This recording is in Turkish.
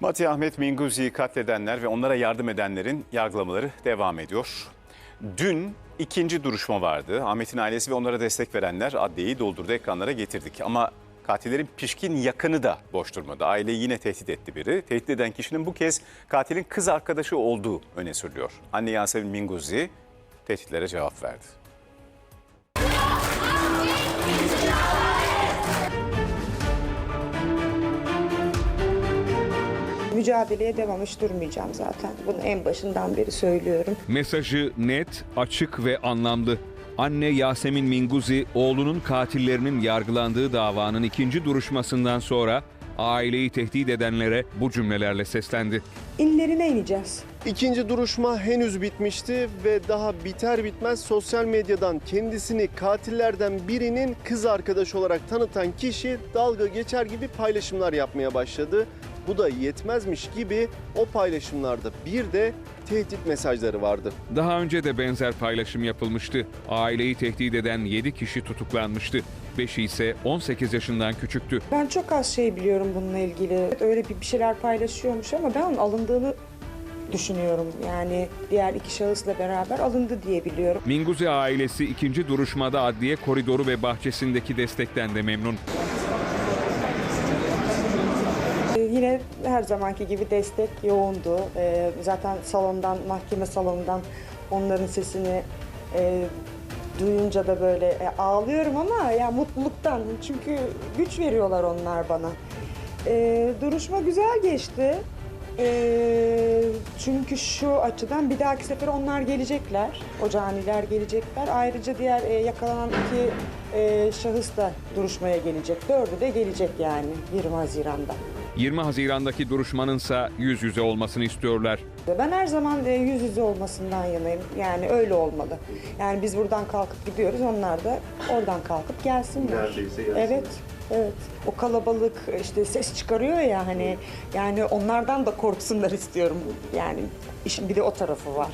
Mati Ahmet Minguzi'yi katledenler ve onlara yardım edenlerin yargılamaları devam ediyor. Dün ikinci duruşma vardı. Ahmet'in ailesi ve onlara destek verenler adliyeyi doldurdu ekranlara getirdik. Ama katillerin pişkin yakını da boş durmadı. Aileyi yine tehdit etti biri. Tehdit eden kişinin bu kez katilin kız arkadaşı olduğu öne sürülüyor. Anne Yasemin Minguzi tehditlere cevap verdi. Mücadeleye devam hiç durmayacağım zaten. Bunu en başından beri söylüyorum. Mesajı net, açık ve anlamlı. Anne Yasemin Minguzi, oğlunun katillerinin yargılandığı davanın ikinci duruşmasından sonra aileyi tehdit edenlere bu cümlelerle seslendi. İnlerine ineceğiz. İkinci duruşma henüz bitmişti ve daha biter bitmez sosyal medyadan kendisini katillerden birinin kız arkadaşı olarak tanıtan kişi dalga geçer gibi paylaşımlar yapmaya başladı. Bu da yetmezmiş gibi o paylaşımlarda bir de tehdit mesajları vardı. Daha önce de benzer paylaşım yapılmıştı. Aileyi tehdit eden 7 kişi tutuklanmıştı. 5'i ise 18 yaşından küçüktü. Ben çok az şey biliyorum bununla ilgili. Evet, Öyle bir bir şeyler paylaşıyormuş ama ben onun alındığını düşünüyorum. Yani diğer iki şahısla beraber alındı diye biliyorum. Minguzi ailesi ikinci duruşmada adliye koridoru ve bahçesindeki destekten de memnun. Her zamanki gibi destek yoğundu. Ee, zaten salondan, mahkeme salonundan onların sesini e, duyunca da böyle e, ağlıyorum ama ya mutluluktan. Çünkü güç veriyorlar onlar bana. Ee, duruşma güzel geçti. Ee, çünkü şu açıdan bir dahaki sefer onlar gelecekler. O caniler gelecekler. Ayrıca diğer e, yakalanan iki e, şahıs da duruşmaya gelecek. Dördü de gelecek yani 20 Haziran'da. 20 Haziran'daki duruşmanınsa yüz yüze olmasını istiyorlar. Ben her zaman e, yüz yüze olmasından yanayım. Yani öyle olmalı. Yani biz buradan kalkıp gidiyoruz, onlar da oradan kalkıp gelsinler. Neredeyse gelsinler. Evet, evet. O kalabalık işte ses çıkarıyor ya hani yani onlardan da korksunlar istiyorum. Yani işin bir de o tarafı var.